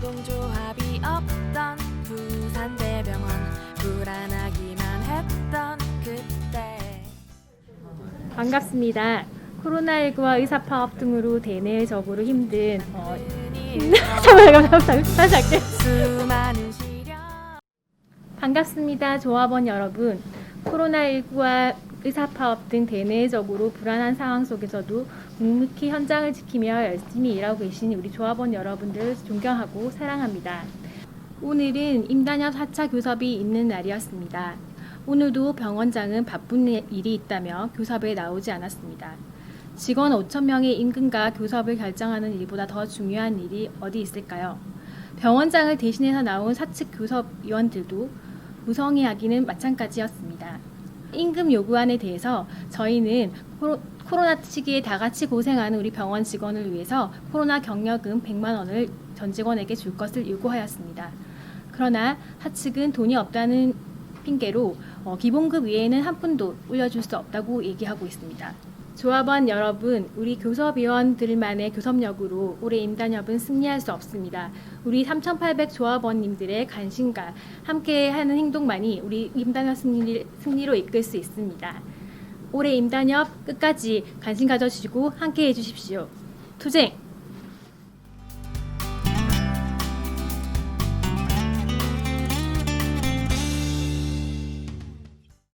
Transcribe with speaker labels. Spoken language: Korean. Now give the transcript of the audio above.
Speaker 1: 노동조합이 없던 부산대병원 불안하기만 했던 그때
Speaker 2: 반갑습니다. 코로나19와 의사파업 등으로 대내적으로 힘든 어,
Speaker 1: 일
Speaker 2: 잠깐만 잠깐만 다시 할게.
Speaker 1: 수많은 시련
Speaker 2: 반갑습니다. 조합원 여러분. 코로나19와 의사파업 등 대내적으로 불안한 상황 속에서도 묵묵히 현장을 지키며 열심히 일하고 계신 우리 조합원 여러분들을 존경하고 사랑합니다. 오늘은 임단협 4차 교섭이 있는 날이었습니다. 오늘도 병원장은 바쁜 일이 있다며 교섭에 나오지 않았습니다. 직원 5천 명의 임금과 교섭을 결정하는 일보다 더 중요한 일이 어디 있을까요? 병원장을 대신해서 나온 사측 교섭위원들도 무성의하기는 마찬가지였습니다. 임금 요구안에 대해서 저희는 코로, 코로나 시기에 다 같이 고생하는 우리 병원 직원을 위해서 코로나 격려금 100만 원을 전 직원에게 줄 것을 요구하였습니다. 그러나 하측은 돈이 없다는 핑계로 어, 기본급 외에는 한 푼도 올려줄 수 없다고 얘기하고 있습니다. 조합원 여러분, 우리 교섭위원들만의 교섭력으로 올해 임단협은 승리할 수 없습니다. 우리 3,800 조합원님들의 관심과 함께하는 행동만이 우리 임단협 승리, 승리로 이끌 수 있습니다. 올해 임단협 끝까지 관심 가져주시고 함께해 주십시오. 투쟁!